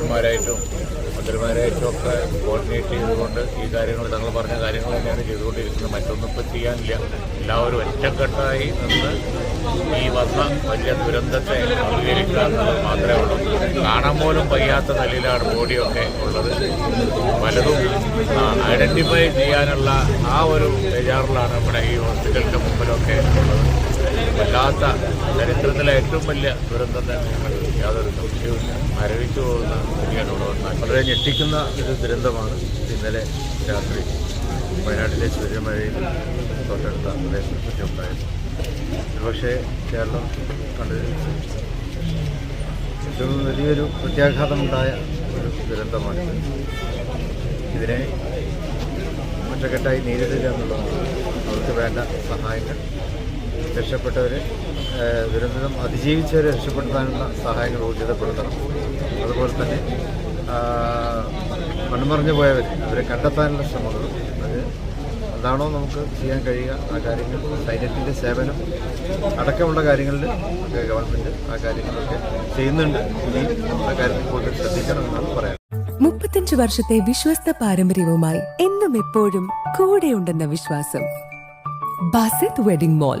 മെമ്പർമാരായിട്ടും മന്ത്രിമാരായിട്ടും ഒക്കെ കോർഡിനേറ്റ് ചെയ്തുകൊണ്ട് ഈ കാര്യങ്ങൾ തങ്ങൾ പറഞ്ഞ കാര്യങ്ങൾ തന്നെയാണ് ചെയ്തുകൊണ്ടിരിക്കുന്നത്. മറ്റൊന്നും ഇപ്പം ചെയ്യാനില്ല. എല്ലാവരും ഒറ്റക്കെട്ടായി നിന്ന് ഈ വന്ന വലിയ ദുരന്തത്തെ അംഗീകരിക്കുക എന്നുള്ളത് മാത്രമേ ഉള്ളൂ. കാണാൻ പോലും വയ്യാത്ത നിലയിലാണ് ബോഡിയൊക്കെ ഉള്ളത്. പലതും ഐഡന്റിഫൈ ചെയ്യാനുള്ള ആ ഒരു ബേജാറിലാണ് ഇവിടെ ഈ ഹോസ്പിറ്റലിന്റെ മുമ്പിലൊക്കെ ഉള്ളത്. വല്ലാത്ത ചരിത്രത്തിലെ ഏറ്റവും വലിയ ദുരന്തം തന്നെയാണ്. യാതൊരു സംശയവുമില്ല. മരവിച്ചു പോകുന്ന സ്ഥിതിയാണ് ഇവിടെ വളരെ ഞെട്ടിക്കുന്ന ഒരു ദുരന്തമാണ് ഇന്നലെ രാത്രി വയനാട്ടിലെ സൂര്യമഴയിൽ തൊട്ടടുത്ത പ്രദേശത്തൊക്കെ ഉണ്ടായത്. ഒരുപക്ഷേ കേരളം കണ്ടതിൽ ഏറ്റവും വലിയൊരു പ്രത്യാഘാതമുണ്ടായ ഒരു ദുരന്തമാണിത് ഇതിനെ ഒറ്റക്കെട്ടായി നേരിടുക എന്നുള്ളതാണ്. അവർക്ക് വേണ്ട സഹായങ്ങൾ രക്ഷപ്പെട്ടവരെ ദുരന്തം അതിജീവിച്ചവരെ രക്ഷപ്പെടുത്താനുള്ള സഹായങ്ങൾ ഊർജിതപ്പെടുത്തണം അതുപോലെ തന്നെ മൺമറിഞ്ഞു പോയവർ അവരെ കണ്ടെത്താനുള്ള ശ്രമങ്ങൾ അത് എന്താണോ നമുക്ക് ചെയ്യാൻ കഴിയുക? ആ കാര്യങ്ങൾ സൈന്യത്തിന്റെ സേവനം അടക്കമുള്ള കാര്യങ്ങളിൽ ഗവൺമെന്റ് ആ കാര്യങ്ങളൊക്കെ ചെയ്യുന്നുണ്ട്. ഇനി ആ കാര്യത്തിൽ കൂടുതൽ ശ്രദ്ധിക്കണമെന്നാണ് പറയാം മുപ്പത്തഞ്ച് വർഷത്തെ വിശ്വസ്ത പാരമ്പര്യവുമായി എന്നും എപ്പോഴും കൂടെയുണ്ടെന്ന വിശ്വാസം. Basith wedding mall.